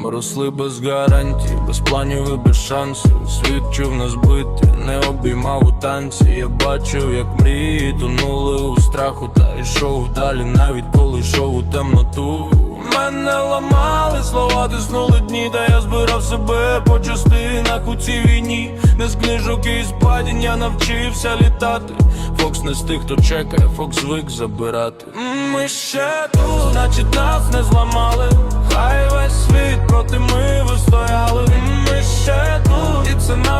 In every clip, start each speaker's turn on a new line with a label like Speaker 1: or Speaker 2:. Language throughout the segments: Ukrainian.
Speaker 1: Ми росли без гарантій, без планів і без шансів. Світ чув нас бити, не обіймав у танці. Я бачив, як мрії тонули у страху, та йшов далі, навіть коли йшов у темноту. Мене ламали слова, тиснули дні, та я збирав себе по частинах у цій війні. Не з книжок і з падінь навчився літати. Фокс не з тих, хто чекає, Фокс звик забирати. Ми ще тут, значить нас не зламали.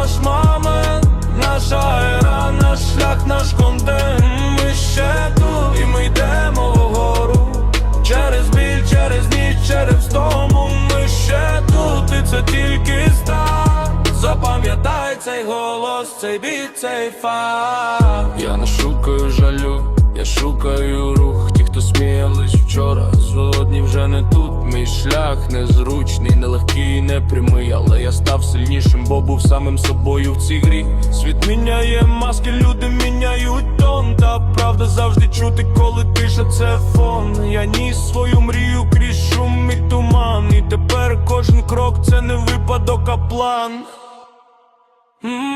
Speaker 1: Наш момент, наша ера, наш шлях, наш контент. Ми ще тут, і ми йдемо вгору. Через біль, через ніч, через тому ми ще тут, і це тільки старт Запам'ятай цей голос, цей біль, цей факт Я не шукаю жалю, я шукаю рух. Шлях незручний, нелегкий, непрямий, але я став сильнішим, бо був самим собою в цій грі. Світ міняє маски, люди міняють тон. Та правда завжди чути, коли тиша це фон. Я ніс свою мрію крізь шум і туман. І тепер кожен крок це не випадок, а план.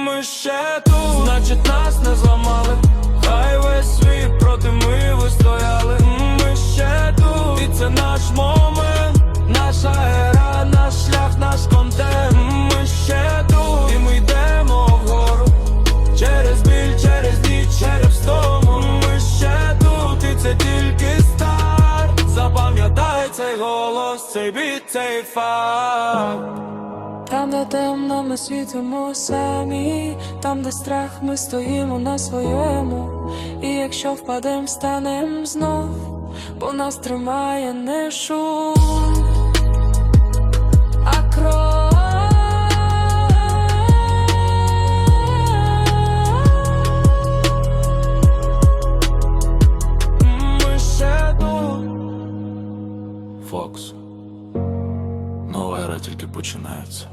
Speaker 1: Ми ще тут, значить нас не зламали. Хай весь світ проти ми вистояли. Ми ще тут, і це наш момент, цей голос, цей біт, цей факт.
Speaker 2: Там, де темно, ми світимо самі, там, де страх, ми стоїмо на своєму. І якщо впадем, станем знов, бо нас тримає не шум,
Speaker 1: Фокс. Нова ера тільки починається.